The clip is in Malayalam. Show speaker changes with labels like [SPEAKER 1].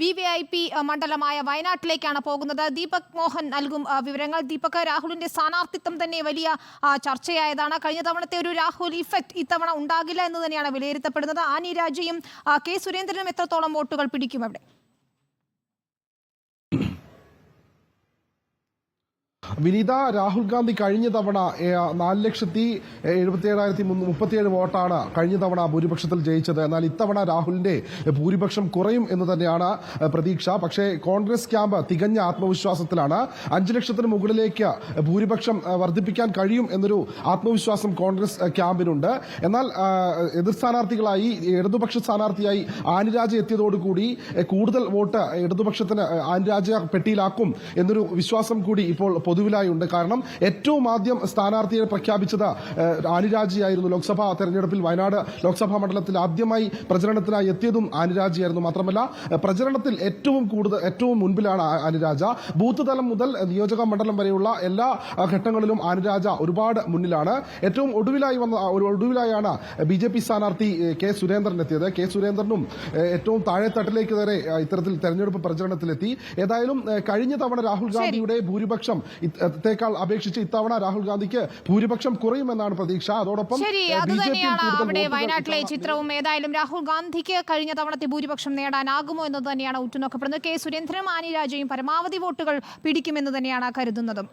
[SPEAKER 1] വി വി ഐ പി മണ്ഡലമായ വയനാട്ടിലേക്കാണ് പോകുന്നത്. ദീപക് മോഹൻ നൽകും വിവരങ്ങൾ. ദീപക് രാഹുലിന്റെ സ്ഥാനാർത്ഥിത്വം തന്നെ വലിയ ചർച്ചയായതാണ്. കഴിഞ്ഞ തവണത്തെ ഒരു രാഹുൽ ഇഫക്റ്റ് ഇത്തവണ ഉണ്ടാകില്ല എന്ന് തന്നെയാണ് വിലയിരുത്തപ്പെടുന്നത്. ആനി രാജയും കെ സുരേന്ദ്രനും എത്രത്തോളം വോട്ടുകൾ പിടിക്കും അവിടെ?
[SPEAKER 2] വിനീത രാഹുൽ ഗാന്ധി കഴിഞ്ഞ തവണ നാല് ലക്ഷത്തി എഴുപത്തി ഏഴായിരത്തി മുപ്പത്തിയേഴ് വോട്ടാണ് കഴിഞ്ഞ തവണ ഭൂരിപക്ഷത്തിൽ ജയിച്ചത്. എന്നാൽ ഇത്തവണ രാഹുലിന്റെ ഭൂരിപക്ഷം കുറയും എന്ന് തന്നെയാണ് പ്രതീക്ഷ. പക്ഷേ കോൺഗ്രസ് ക്യാമ്പ് തികഞ്ഞ ആത്മവിശ്വാസത്തിലാണ്. അഞ്ചു ലക്ഷത്തിന് മുകളിലേക്ക് ഭൂരിപക്ഷം വർദ്ധിപ്പിക്കാൻ കഴിയും എന്നൊരു ആത്മവിശ്വാസം കോൺഗ്രസ് ക്യാമ്പിനുണ്ട്. എന്നാൽ എതിർ സ്ഥാനാർത്ഥികളായി ഇടതുപക്ഷ സ്ഥാനാർത്ഥിയായി ആനിരാജ എത്തിയതോടുകൂടി കൂടുതൽ വോട്ട് ഇടതുപക്ഷത്തിന് ആനുരാജ പെട്ടിയിലാക്കും എന്നൊരു വിശ്വാസം കൂടി ഇപ്പോൾ പൊതുവിലായി ഉണ്ട് കാരണം ഏറ്റവും ആദ്യം സ്ഥാനാർത്ഥിയെ പ്രഖ്യാപിച്ചത് ആനിരാജിയായിരുന്നു ലോക്സഭാ തെരഞ്ഞെടുപ്പിൽ വയനാട് ലോക്സഭാ മണ്ഡലത്തിൽ ആദ്യമായി പ്രചരണത്തിനായി എത്തിയതും ആനിരാജിയായിരുന്നു മാത്രമല്ല പ്രചരണത്തിൽ ഏറ്റവും കൂടുതൽ ഏറ്റവും മുൻപിലാണ് ആനിരാജ. ബൂത്ത് തലം മുതൽ നിയോജക മണ്ഡലം വരെയുള്ള എല്ലാ ഘട്ടങ്ങളിലും ആനിരാജ ഒരുപാട് മുന്നിലാണ്. ഏറ്റവും ഒടുവിലായി വന്ന ഒരു ഒടുവിലായാണ് ബി ജെ പി സ്ഥാനാർത്ഥി കെ സുരേന്ദ്രൻ എത്തിയത്. കെ സുരേന്ദ്രനും ഏറ്റവും താഴെത്തട്ടിലേക്ക് വരെ ഇത്തരത്തിൽ തെരഞ്ഞെടുപ്പ് പ്രചരണത്തിലെത്തി. ഏതായാലും കഴിഞ്ഞ തവണ രാഹുൽ ഗാന്ധിയുടെ ഭൂരിപക്ഷം ഇത്തേക്കാൾ അപേക്ഷിച്ച് ഇത്തവണ രാഹുൽ ഗാന്ധിക്ക് ഭൂരിപക്ഷം കുറയുമെന്നാണ് പ്രതീക്ഷ. അതോടൊപ്പം
[SPEAKER 1] ശരി അത് തന്നെയാണ് അവിടെ വയനാട്ടിലെ ചിത്രവും. ഏതായാലും രാഹുൽ ഗാന്ധിക്ക് കഴിഞ്ഞ തവണത്തെ ഭൂരിപക്ഷം നേടാനാകുമോ എന്നത് തന്നെയാണ് ഉറ്റുനോക്കപ്പെടുന്നത്. കെ സുരേന്ദ്രനും ആനി രാജയും പരമാവധി വോട്ടുകൾ പിടിക്കുമെന്ന് തന്നെയാണ് കരുതുന്നതും.